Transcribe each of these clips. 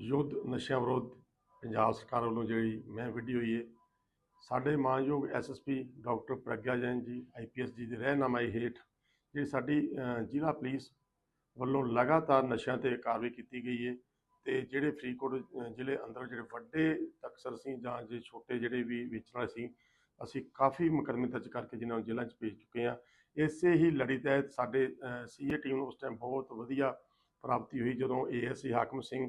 ਯੁੱਧ ਨਸ਼ਿਆਂ ਵਿਰੁੱਧ ਪੰਜਾਬ ਸਰਕਾਰ ਵੱਲੋਂ ਜਿਹੜੀ ਮੈਂ ਵਿੱਢੀ ਹੋਈ ਹੈ, ਸਾਡੇ ਮਾਨਯੋਗ ਐਸਐਸਪੀ ਡਾਕਟਰ ਪ੍ਰਗਿਆ ਜੈਨ ਜੀ ਆਈਪੀਐਸ ਜੀ ਦੇ ਰਹਿਨਮਾਈ ਹੇਠ ਜਿਹੜੀ ਸਾਡੀ ਜ਼ਿਲ੍ਹਾ ਪੁਲਿਸ ਵੱਲੋਂ ਲਗਾਤਾਰ ਨਸ਼ਿਆਂ ਤੇ ਕਾਰਵਾਈ ਕੀਤੀ ਗਈ ਹੈ ਤੇ ਜਿਹੜੇ ਫਰੀਦਕੋਟ ਜ਼ਿਲ੍ਹੇ ਅੰਦਰ ਜਿਹੜੇ ਵੱਡੇ ਤਕਸਰ ਸੀ ਜਾਂ ਜੇ ਛੋਟੇ ਜਿਹੜੇ ਵੀ ਵੇਚਣ ਵਾਲੇ ਸੀ, ਅਸੀਂ ਕਾਫੀ ਮੁਕੱਦਮੇ ਦਰਜ ਕਰਕੇ ਜਿਨ੍ਹਾਂ ਨੂੰ ਜੇਲ੍ਹਾਂ 'ਚ ਭੇਜ ਚੁੱਕੇ ਹਾਂ। ਇਸੇ ਹੀ ਲੜੀ ਤਹਿਤ ਸਾਡੇ ਸੀਏ ਟੀਮ ਨੂੰ ਉਸ ਟਾਈਮ ਬਹੁਤ ਵਧੀਆ ਪ੍ਰਾਪਤੀ ਹੋਈ ਜਦੋਂ ਏਐਸਸੀ ਹਾਕਮ ਸਿੰਘ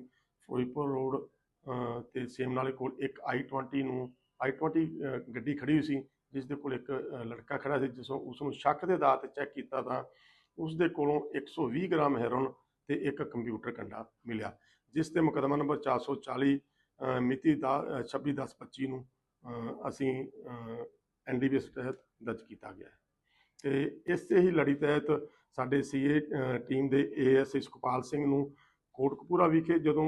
ਫਿਰੋਜ਼ਪੁਰ ਰੋਡ ਅ, ਤੇ ਸੇਮਨਾਲੇ ਕੋਲ ਇੱਕ i20 ਨੂੰ i20 ਅ, ਗੱਡੀ ਖੜੀ ਹੋਈ ਸੀ ਜਿਸ ਦੇ ਕੋਲ ਇੱਕ ਲੜਕਾ ਖੜਾ ਸੀ ਜਿਸ ਨੂੰ ਉਸ ਨੂੰ ਸ਼ੱਕ ਦੇ ਆਧਾਰ ਤੇ ਚੈੱਕ ਕੀਤਾ ਤਾਂ ਉਸ ਦੇ ਕੋਲੋਂ 120 ਗ੍ਰਾਮ ਹੈਰੋਨ ਤੇ ਇੱਕ ਕੰਪਿਊਟਰ ਕੰਡਾ ਮਿਲਿਆ ਜਿਸ ਤੇ ਮੁਕੱਦਮਾ ਨੰਬਰ 440 ਅ, ਮਿਤੀ ਦਾ 26/10/25 ਨੂੰ ਅ, ਅਸੀਂ ਐਨਡੀਪੀਐਸ ਤਹਿਤ ਦਰਜ ਕੀਤਾ ਗਿਆ ਹੈ। ਤੇ ਇਸੇ ਹੀ ਲੜੀ ਤਹਿਤ ਸਾਡੇ ਸੀਏ ਟੀਮ ਦੇ ਏਐਸਏ ਸੁਖਪਾਲ ਸਿੰਘ ਨੂੰ ਕੋਟਕਪੂਰਾ ਵਿਖੇ ਜਦੋਂ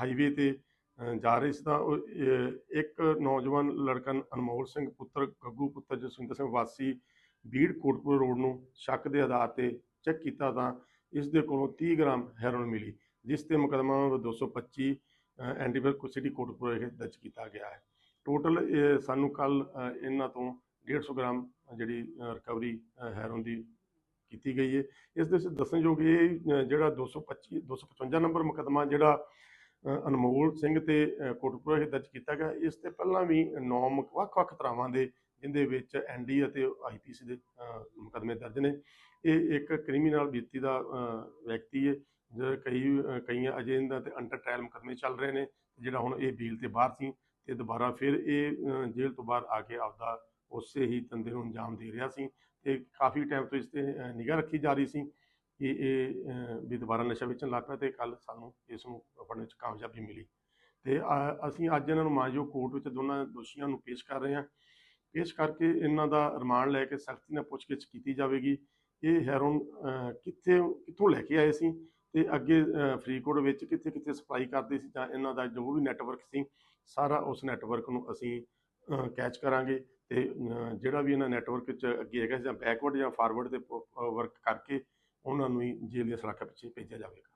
ਹਾਈਵੇ ਤੇ ਜਾ ਰਹੇ ਸੀ ਤਾਂ ਉਹ, ਇੱਕ ਨੌਜਵਾਨ ਲੜਕਾ ਅਨਮੋਲ ਸਿੰਘ ਪੁੱਤਰ ਗੱਗੂ ਪੁੱਤਰ ਜਸਵਿੰਦਰ ਸਿੰਘ ਵਾਸੀ ਬੀੜ ਕੋਟਕਪੂਰਾ ਰੋਡ ਨੂੰ ਸ਼ੱਕ ਦੇ ਆਧਾਰ ਤੇ ਚੈੱਕ ਕੀਤਾ ਤਾਂ ਇਸ ਦੇ ਕੋਲੋਂ 30 ਗ੍ਰਾਮ ਹੈਰੋਨ ਮਿਲੀ ਜਿਸ ਤੇ ਮੁਕੱਦਮਾ ਨੰਬਰ 225 ਐਨਡੀਪੀਐਸ ਸਿਟੀ ਕੋਟਕਪੂਰਾ ਵਿਖੇ ਦਰਜ ਕੀਤਾ ਗਿਆ ਹੈ। ਟੋਟਲ ਸਾਨੂੰ ਕੱਲ ਇਹਨਾਂ ਤੋਂ 150 ਗ੍ਰਾਮ ਜਿਹੜੀ ਰਿਕਵਰੀ ਹੈਰੋਨ ਦੀ ਕੀਤੀ ਗਈ ਹੈ ਇਸ ਦੇ ਵਿੱਚ ਦੱਸਣਯੋਗ ਇਹ ਅ, ਜਿਹੜਾ 225 255 ਨੰਬਰ ਮੁਕੱਦਮਾ ਜਿਹੜਾ ਅਨਮੋਲ ਸਿੰਘ ਤੇ ਕੋਟਪੁਰਾ ਕੋਟਕਪੂਰਾ ਦਰਜ ਕੀਤਾ ਗਿਆ ਇਸ ਤੇ ਪਹਿਲਾਂ ਵੀ ਨੌ ਵੱਖ-ਵੱਖ ਤਰ੍ਹਾਂ ਦੇ ਜਿੰਦੇ ਵਿੱਚ ਐਨਡੀ ਅਤੇ ਆਈਪੀਸੀ ਦੇ ਅ, ਮੁਕੱਦਮੇ ਦਰਜ ਨੇ। ਇਹ ਇੱਕ ਕ੍ਰਿਮੀਨਲ ਬੀਤੀ ਦਾ ਵਿਅਕਤੀ ਹੈ ਜਿਹੜਾ ਕਈ ਕਈਆਂ ਅਜੇ ਇਹਨਾਂ ਤੇ ਅੰਡਰ ਟ੍ਰਾਇਲ ਮੁਕੱਦਮੇ ਚੱਲ ਰਹੇ ਨੇ ਜਿਹੜਾ ਹੁਣ ਇਹ ਬੀਲ ਤੇ ਬਾਹਰ ਸੀ ਤੇ ਦੁਬਾਰਾ ਫਿਰ ਇਹ ਜੇਲ੍ਹ ਤੋਂ ਬਾਹਰ ਆ ਕੇ ਆਪਦਾ ਉਸੇ ਹੀ ਧੰਦੇ ਨੂੰ ਅੰਜਾਮ ਦੇ ਰਿਹਾ ਸੀ ਤੇ ਕਾਫੀ ਟਾਈਮ ਤੋਂ ਇਸ ਤੇ ਨਿਗਾਹ ਰੱਖੀ ਜਾ ਰਹੀ ਸੀ ਕਿ ਇਹ ਵੀ ਦੁਬਾਰਾ ਨਸ਼ਾ ਵੇਚਣ ਲੱਗ ਪਿਆ ਤੇ ਕੱਲ ਸਾਨੂੰ ਇਸ ਨੂੰ ਫੜਨ ਵਿੱਚ ਕਾਮਯਾਬੀ ਮਿਲੀ। ਤੇ ਅਸੀਂ ਅੱਜ ਇਹਨਾਂ ਨੂੰ ਮਾਨਯੋਗ ਕੋਰਟ ਵਿੱਚ ਦੋਨਾਂ ਦੋਸ਼ੀਆਂ ਨੂੰ ਪੇਸ਼ ਕਰ ਰਹੇ ਹਾਂ। ਪੇਸ਼ ਕਰਕੇ ਇਹਨਾਂ ਦਾ ਰਿਮਾਂਡ ਲੈ ਕੇ ਸਖਤੀ ਨਾਲ ਪੁੱਛਗਿੱਛ ਕੀਤੀ ਜਾਵੇਗੀ। ਇਹ ਹੈਰੋਨ ਕਿੱਥੇ ਕਿੱਥੋਂ ਲੈ ਕੇ ਆਏ ਸੀ ਤੇ ਅੱਗੇ ਅ, ਫਰੀਦਕੋਟ ਵਿੱਚ ਕਿੱਥੇ ਕਿੱਥੇ ਸਪਲਾਈ ਕਰਦੇ ਸੀ ਜਾਂ ਇਹਨਾਂ ਦਾ ਜੋ ਵੀ ਨੈਟਵਰਕ ਸੀ ਸਾਰਾ ਉਸ ਨੈਟਵਰਕ ਨੂੰ ਅਸੀਂ ਕੈਚ ਕਰਾਂਗੇ। ਤੇ ਜਿਹੜਾ ਵੀ ਇਹਨਾਂ ਨੈਟਵਰਕ 'ਚ ਅੱਗੇ ਹੈਗਾ ਜਾਂ ਬੈਕਵਰਡ ਜਾਂ ਫਾਰਵਰਡ ਤੇ ਵਰਕ ਕਰਕੇ ਉਹਨਾਂ ਨੂੰ ਹੀ ਜੇਲ੍ਹ ਦੀਆਂ ਸਲਾਖਾਂ ਪਿੱਛੇ ਭੇਜਿਆ ਜਾਵੇਗਾ।